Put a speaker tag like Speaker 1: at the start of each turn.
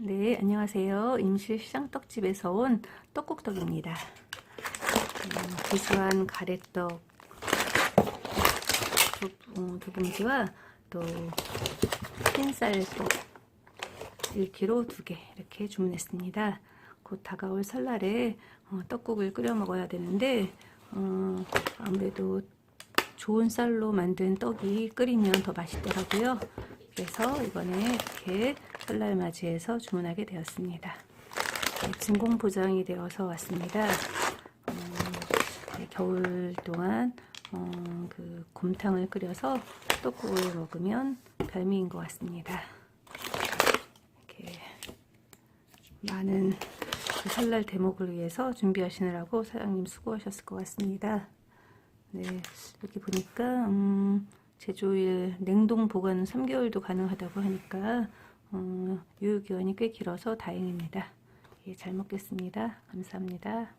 Speaker 1: 네, 안녕하세요. 임실시장 떡집에서 온 떡국떡입니다. 음, 구수한 가래떡 두, 어, 두 봉지와 또 흰쌀떡 1kg 두개 이렇게 주문했습니다. 곧 다가올 설날에 어, 떡국을 끓여 먹어야 되는데 어, 아무래도 좋은 쌀로 만든 떡이 끓이면 더 맛있더라고요. 그래서 이번에 이렇게 설날 맞이해서 주문하게 되었습니다. 네, 진공 포장이 되어서 왔습니다. 음, 네, 겨울 동안 어, 그 곰탕을 끓여서 떡국을 먹으면 별미인 것 같습니다. 이렇게 많은 그 설날 대목을 위해서 준비하시느라고 사장님 수고하셨을 것 같습니다. 네, 여기 보니까 음, 제조일 냉동 보관 3개월도 가능하다고 하니까 어, 유효기간이 꽤 길어서 다행입니다. 예, 잘 먹겠습니다. 감사합니다.